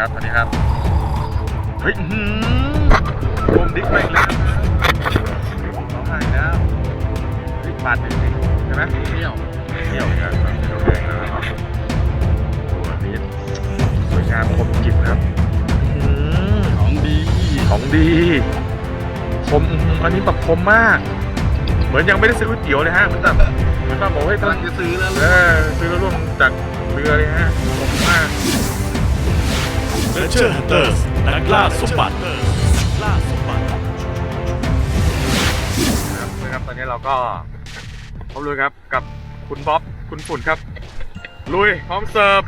ครับสวัสดีครับ เฮ้ยหือรวมดิ๊กไปอีกแล้วร้องไห้อีกแล้วเฮ้ยบาดหนึ่งใช่ไหมเที่ยวเที่ยวเนี่ยครับเที่ยวแดงแล้วครับโอ้โหอันนี้สวยงามคมกริบครับหือของดีของดีคมอื้อหืออันนี้แบบคมมาก เหมือนยังไม่ได้ซื้อก๋วยเตี๋ยวเลยฮะเหมือนแบบเหมือนแบบบอกให้ยกำลังจะซื้อแล้วเออซื้อแล้วร่วมจากเรือเลยฮะคมมาก เ e เจอร์ฮันเตอร์นักล่าสมบัติล่าสมบัตินะครับนะครับตอนนี้เราก็พร้อมลุยครับกับคุณบ๊อบคุณฝุ่นครับ ลุยพร้อมเสิร์ฟ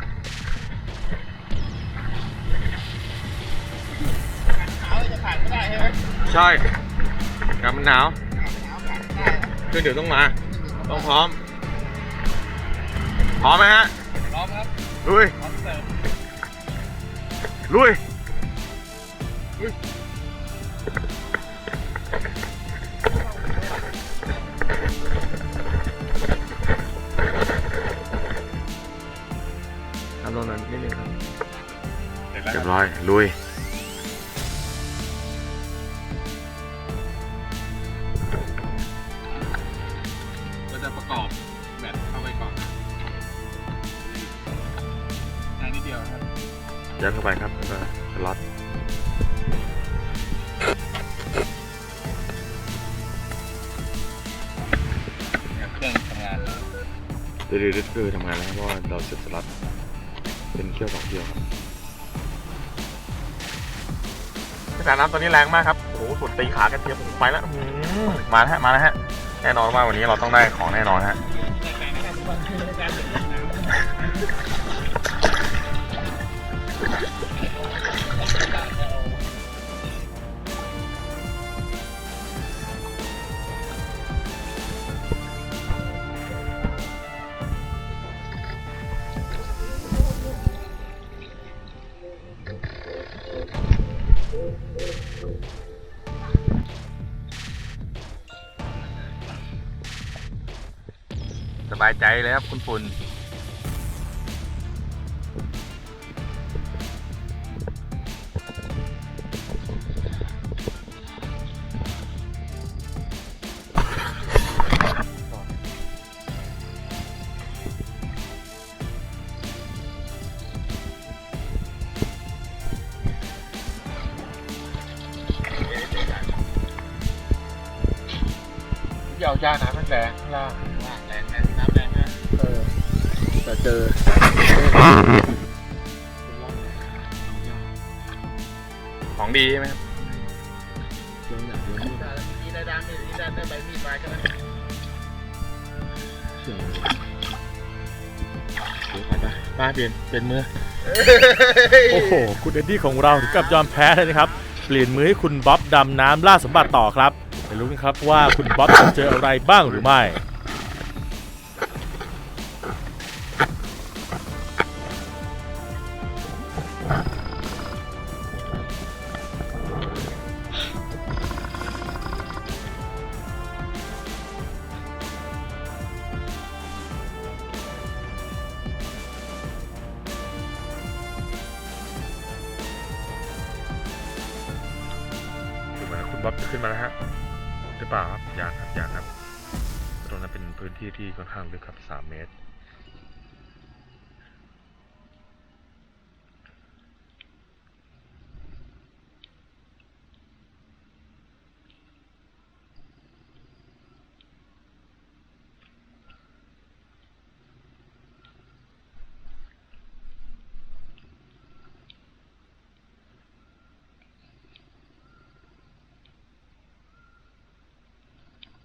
ใช่อากาศมันหนาวเครื่องเดี๋ยวต้องมา ต้องพร้อม พร้อมไหมฮะพร้อมครับลุยพร้อมเสิร์ฟ ลุยทำลงนั้นนิดนึงครับเสร็จแล้วเรียบครับร้อยลุยก็จะประกอบแบตเข้าไปก่อนง่ายนิดเดียวครับยัดเข้าไปครับ ดี๋ยวๆคือทำงานแล้วครับเพราะว่าเราเสียบสล็อตเป็นเคี่ยวสองเคี่ยวครับกระแสน้ำตอนนี้แรงมากครับโอ้โหสุดตีขากันเทียมผมไปแล้วอื้อหือมาแล้วฮะมาแล้วฮะแน่นอนว่าวันนี้เราต้องได้ของแน่นอนฮะ สบายใจเลยครับคุณฝุ่นเหยวยานะมันแรงล่า แต่เจอของดีใช่ไหมครับนี่ได้ด้านนี่ได้ได้ใบมีดมาก็ได้ป้าเปลี่ยนเปลี่ยนมือ โอ้โห คุณเอ็ดดี้ของเราถึงกับยอมแพ้เลยนะครับ เปลี่ยนมือให้คุณบ๊อบดำน้ำล่าสมบัติต่อครับไปรู้กันครับว่าคุณบ๊อบจะเจออะไรบ้างหรือไม่ บ๊อบจะขึ้นมาแล้วฮะหรือเปล่าครับยังครับยังครับ ตรงนั้นเป็นพื้นที่ที่ค่อนข้างลึกครับ 3 เมตร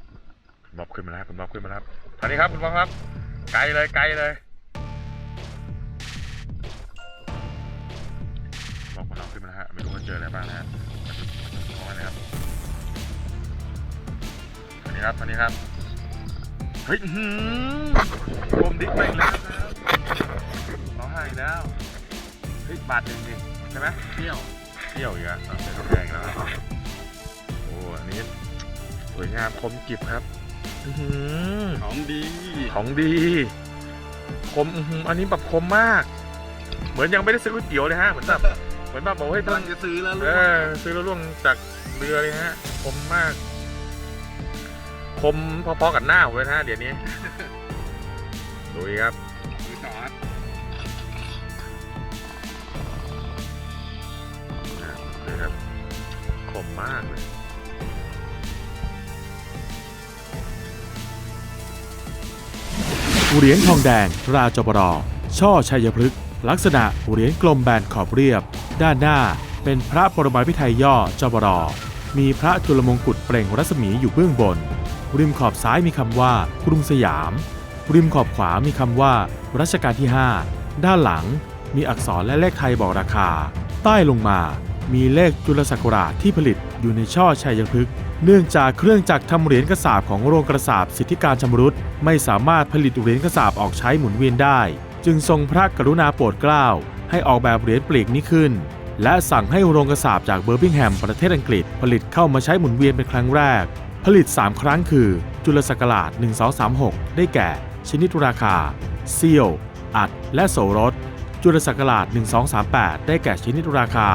คุณ บ๊อบขึ้นมาแล้วครับคุณบ๊อบขึ้นมาแล้วครับทางนี้ครับคุณบ๊อบครับ ไกลเลยไกลเลยบ๊อบของเราขึ้นมาแล้วฮะไม่รู้ว่าเจออะไรบ้างนะฮะน้อยเลยครับทางนี้ครับทางนี้ครับเฮ้ยหือรวมดิ๊กไปแล้วครับร้องไห้แล้วเฮ้ยบาดหนึ่งดิใช่ไหมเที่ยวเที่ยวอีกอะเอาเป็นแดงแล้วโอ้อันนี้สวยงามคมกริบครับ อื้อหือของดีของดีคมอื้อหืออันนี้แบบคมมาก เหมือนยังไม่ได้ซื้อก๋วยเตี๋ยวเลยฮะเหมือนแบบมือนแบบบอกให้กำต้ลันงจะซื้อแล้วเออซื้อแล้วล่วงจากเรือเลยฮะคมมาก คมพอๆกับหน้าผมเลยนะฮะเดี๋ยวนี้ ดูดิครับซื้อจอดดูครับคมมากเลย เหรียญทองแดง ราจบรอ ช่อชัยพฤกษ์ลักษณะเหรียญกลมแบนขอบเรียบ ด้านหน้าเป็นพระปรมาภิไธยย่อจบรอ มีพระจุลมงกุฎเปล่งรัศมีอยู่เบื้องบน ริมขอบซ้ายมีคำว่ากรุงสยาม ริมขอบขวามีคำว่ารัชกาลที่ 5 ด้านหลังมีอักษรและเลขไทยบอกราคา ใต้ลงมา มีเลขจุลศักราชที่ผลิตอยู่ในช่อชัยพฤกษ์เนื่องจากเครื่องจักรทำเหรียญกระสาบของโรงกระสาบสิทธิการชำรุดไม่สามารถผลิตเหรียญกระสาบออกใช้หมุนเวียนได้ จึงทรงพระกรุณาโปรดเกล้า ให้ออกแบบเหรียญปลีกนี้ขึ้น และสั่งให้โรงกระสาบจากเบอร์มิงแฮมประเทศอังกฤษ ผลิตเข้ามาใช้หมุนเวียนเป็นครั้งแรก ผลิต 3 ครั้งคือ จุลศักราช 1236 ได้แก่ ชนิดราคาเซี่ยว อัด และโสรสจุลศักราช 1238 ได้แก่ชนิดราคา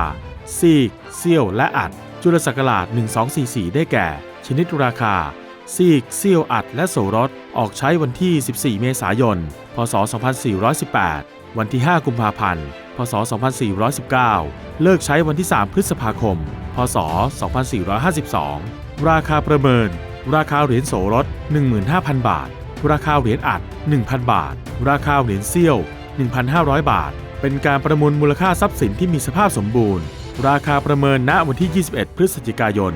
ซีก เซี่ยว และอัด จุลศักราช 1244 ได้แก่ ชนิดราคา ซีก เซี่ยว อัด และโสรส ออกใช้วันที่ 14 เมษายน พศ 2418 วันที่ 5 กุมภาพันธ์ พศ 2419 เลิกใช้วันที่ 3 พฤษภาคม พศ 2452 ราคาประเมิน ราคาเหรียญโสรส 15,000 บาท ราคาเหรียญอัด 1,000 บาท ราคาเหรียญเซี่ยว 1,500 บาท เป็นการประมูลมูลค่าทรัพย์สินที่มีสภาพสมบูรณ์ ราคาประเมินณวันที่ 21 พฤศจิกายน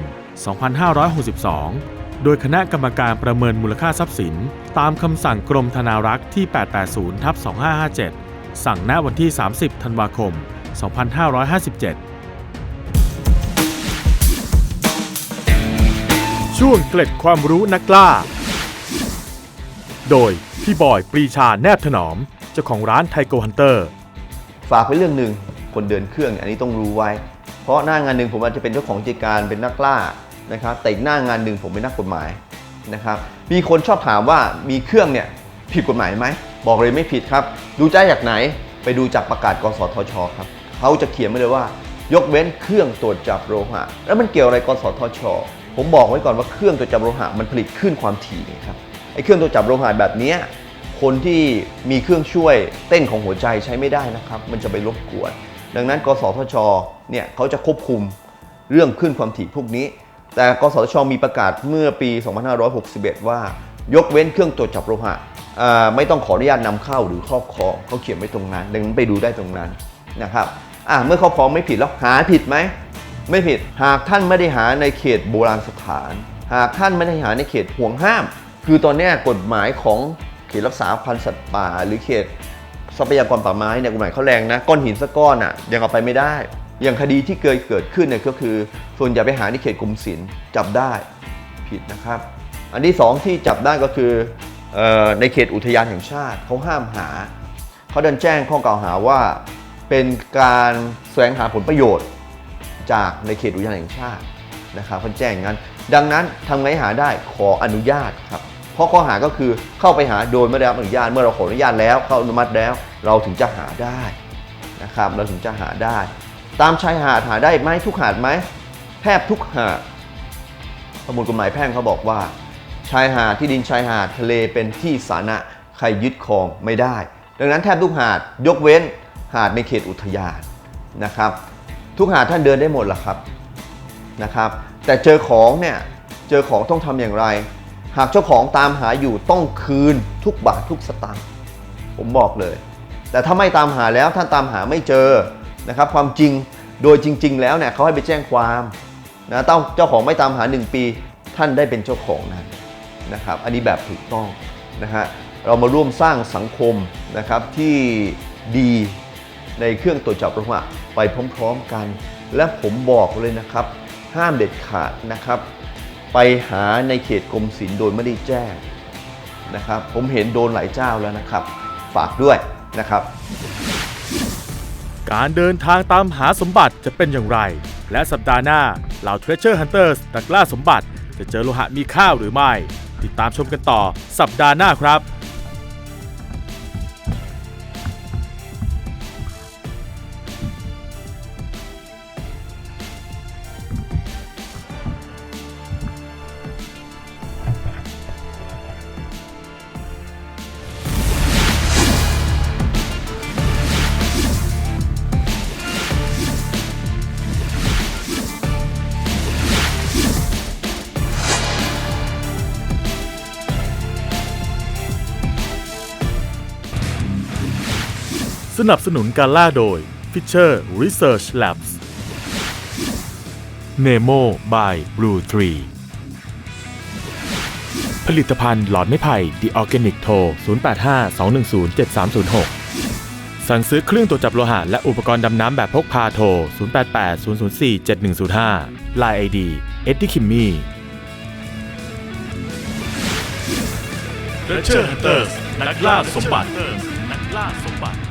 2562 โดยคณะกรรมการประเมินมูลค่าทรัพย์สิน ตามคำสั่งกรมธนารักษ์ที่ 880ทับ2557 สั่งณวันที่ 30 ธันวาคม 2557 ช่วงเกล็ดความรู้นักล่า โดยพี่บอยปรีชาแนบถนอม เจ้าของร้านไทโกฮันเตอร์ ฝากไว้เรื่องหนึ่ง คนเดินเครื่องเนี่ยอันนี้ต้องรู้ไว้ เพราะหน้างานหนึ่งผมอาจจะเป็นเจ้าของกิจการเป็นนักล่านะครับแต่อีกหน้างานหนึ่งผมเป็นนักกฎหมายนะครับมีคนชอบถามว่ามีเครื่องเนี่ยผิดกฎหมายไหมบอกเลยไม่ผิดครับ ดูใจจากไหนไปดูจากประกาศกสทชครับเขาจะเขียนไว้เลยว่า ยกเว้นเครื่องตรวจจับโลหะ แล้วมันเกี่ยวอะไรกสทช ผมบอกไว้ก่อนว่าเครื่องตรวจจับโลหะมันผลิตขึ้นความถี่ครับไอ้เครื่องตรวจจับโลหะแบบนี้คนที่มีเครื่องช่วยเต้นของหัวใจใช้ไม่ได้นะครับ มันจะไปรบกวน ดังนั้น กสทชเนี่ยเขาจะควบคุมเรื่องขึ้นความถี่พวกนี้ แต่กสทชมีประกาศเมื่อปี 2561 ว่ายกเว้นเครื่องตรวจจับโลหะอ่าไม่ต้องขออนุญาตนำเข้าหรือครอบครองเขาเขียนไว้ตรงนั้น ดังนั้นไปดูได้ตรงนั้นนะครับอะเมื่อครอบครองไม่ผิดแล้วหาผิดไหมไม่ผิดหากท่านไม่ได้หาในเขตโบราณสถาน หากท่านไม่ได้หาในเขตห่วงห้าม คือตอนนี้กฎหมายของเขตรักษาพันธุ์สัตว์ป่า หรือเขต ทรัพยากรป่าไม้เนี่ยกฎหมายเขาแรงนะก้อนหินสักก้อนอะยังเอาไปไม่ได้ อย่างคดีที่เคยเกิดขึ้นเนี่ยก็คือ ส่วนอย่าไปหาในเขตกรมศิลป์จับได้ผิดนะครับ อันที่สองที่จับได้ก็คือออในเขตอุทยานแห่งชาติเขาห้ามหาเขาเดินแจ้งข้อกล่าวหาว่า เป็นการแสวงหาผลประโยชน์ จากในเขตอุทยานแห่งชาตินะครับเขาแจ้งงั้น ดังนั้นทำไงหาได้ขออนุญาตครับ เพราะข้อหาก็คือเข้าไปหาโดยไม่ได้รับอนุญาตเมื่อเราขออนุญาตแล้วเข้าอนุมัติแล้ว เราถึงจะหาได้นะครับเราถึงจะหาได้ ตามชายหาดหาได้ไหมทุกหาดไหมแทบทุกหาดประมวลกฎหมายแพ่งเขาบอกว่า ชายหาดที่ดินชายหาดทะเลเป็นที่สาธารณะใครยึดครองไม่ได้ ดังนั้นแทบทุกหาดยกเว้นหาดในเขตอุทยานนะครับ ทุกหาดท่านเดินได้หมดหละครับนะครับ แต่เจอของเนี่ยเจอของต้องทำอย่างไร หากเจ้าของตามหาอยู่ต้องคืนทุกบาททุกสตางค์ผมบอกเลย แต่ถ้าไม่ตามหาแล้วท่านตามหาไม่เจอนะครับความจริงโดยจริง ๆ แล้วเนี่ยเขาให้ไปแจ้งความนะต้องเจ้าของไม่ตามหา 1 ปี ท่านได้เป็นเจ้าของนั้นนะครับอันนี้แบบถูกต้องนะฮะเรามาร่วมสร้างสังคมนะครับที่ดีในเครื่องตรวจจับโลหะไปพร้อม ๆ กัน และผมบอกเลยนะครับ ห้ามเด็ดขาดนะครับ ไปหาในเขตกรมศิลป์โดยไม่ได้แจ้งนะครับ ผมเห็นโดนหลายเจ้าแล้วนะครับ ฝากด้วยนะครับ การเดินทางตามหาสมบัติจะเป็นอย่างไร และสัปดาห์หน้าเหล่า Treasure Hunters นักล่าสมบัติ จะเจอโลหะมีค่าหรือไม่ ติดตามชมกันต่อสัปดาห์หน้าครับ สนับสนุนการล่าโดย Fisher Research Labs Nemo by Blue Tree ผลิตภัณฑ์หลอดไม้ไผ่ The Organic โท085 210 7306 สั่งซื้อเครื่องตรวจจับโลหะและอุปกรณ์ดำน้ำแบบพกพาโทร 088 004 7105 Line ID e d d i e Kimmy Treasure Hunters นักล่าสมบัตินักล่าสมบัติ